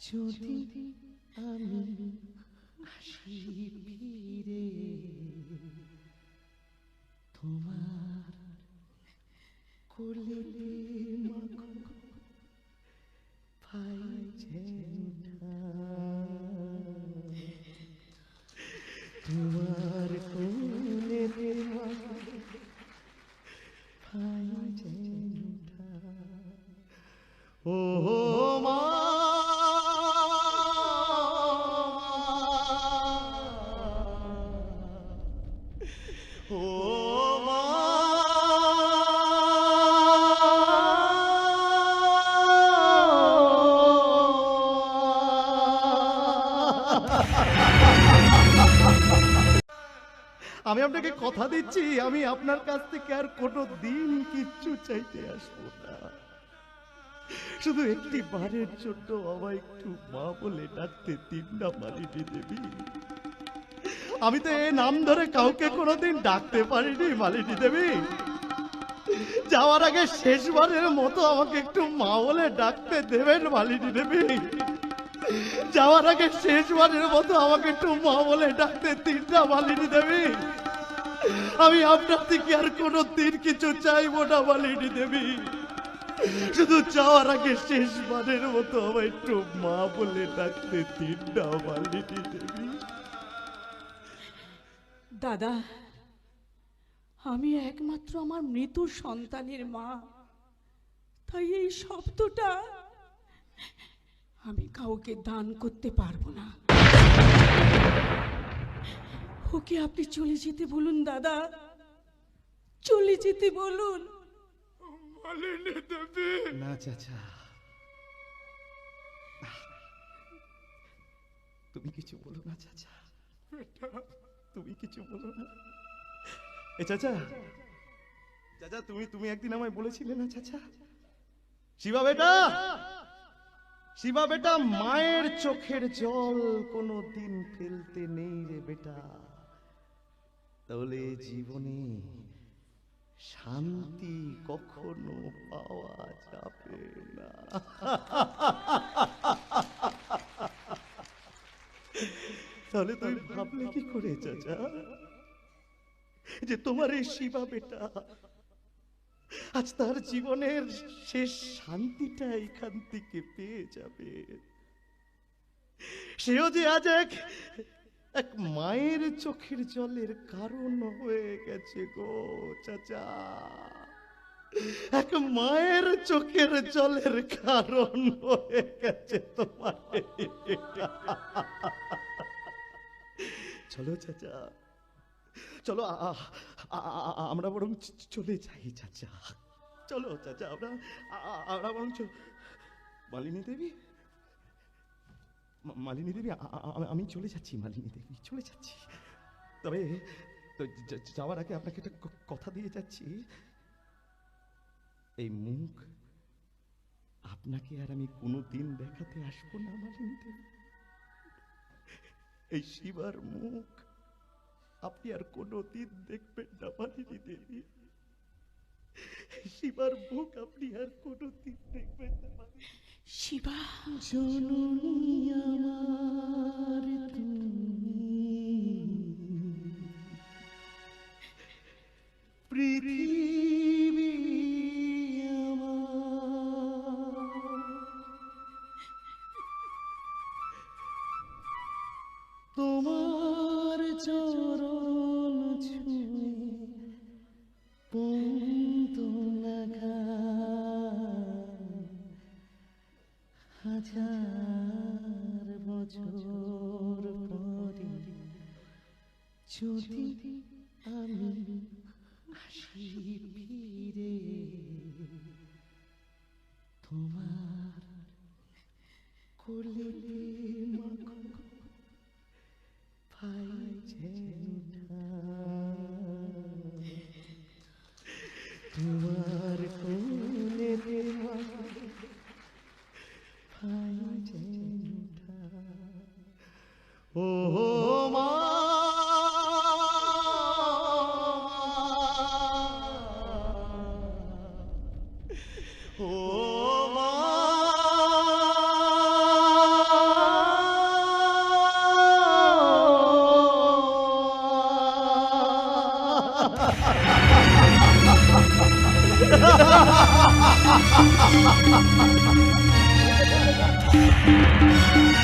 যদি আমি আসি ফিরে তোমার কোলে মাখো আমি আপনাকে কথা দিচ্ছি, আমি আপনার কাছ থেকে আর কোনো দিন কিচ্ছু চাইতে আসব না। শুধু একটি বারের জন্য আমায় একটু মা বলে ডাকতে দিন না দেবী। আমি তো এ নাম ধরে কাউকে কোনোদিন ডাকতে পারিনি মালিনী দেবী। যাওয়ার আগে শেষবারের মতো আমাকে একটু মা বলে ডাকতে দেবেন মালিনী দেবী। যাওয়ার আগে শেষবারের মতো আমাকে একটু মা বলে ডাকতে তিনটা মালিনী দেবী। আমি আপনার থেকে আর কোনো দিন কিছু চাইব না মালিনী দেবী। শুধু যাওয়ার আগে শেষবারের মতো আমায় একটু মা বলে ডাকতে তিনটা মালিনী দেবী। দাদা, আমি একমাত্র আমার মৃত সন্তানের মা। তাই এই শব্দটা আমি কাউকে দান করতে পারব না। ওকে আপনি চলে যেতে বলুন দাদা। চলে যেতে বলুন। না চাচা। তুমি কিছু বলো না চাচা। তুমি কিছু বলো না। এ চাচা। চাচা তুমি তুমি একদিন আমায় বলেছিলে না চাচা? শিবা বেটা! শিবা বেটা, মায়ের চোখের জল কোনো দিন ফেলতে নেই রে বেটা। তাহলে জীবনে শান্তি কখনো পাওয়া যাবে না। তাহলে তুই ভাবলে কি করে, চাচা? যে তোমার এই শিবা বেটা আজ তার জীবনের শেষ শান্তিটা এখান থেকে পেয়ে যাবে। সেও যে আজ এক এক মায়ের চোখের জলের কারণ হয়ে গেছে গো চাচা। এক মায়ের চোখের জলের কারণ হয়ে গেছে তোমার। চলো চাচা, চলো আমরা বরং চলে যাই, চাচা। চলো, চাচা, আমরা আমরা বরং মালিনী দেবী? মালিনী দেবী আমি চলে যাচ্ছি, মালিনী দেবী, চলে যাচ্ছি। তবে যাওয়ার আগে আপনাকে একটা কথা দিয়ে যাচ্ছি। এই মুখ, আপনাকে আর আমি কোনো দিন দেখাতে আসব না, মালিনী দেবী। এই শিবার মুখ আপনি আর কোনো দিন দেখবেন না মালিনী দেবী। শিবার মুখ আপনি আর কোনো দিন দেখবেন না শিবা জননী যদি আমি আসি ফিরে তোমার কোলে মাগো ভাই যেন তোমার 哈哈哈哈哈哈哈哈哈哈！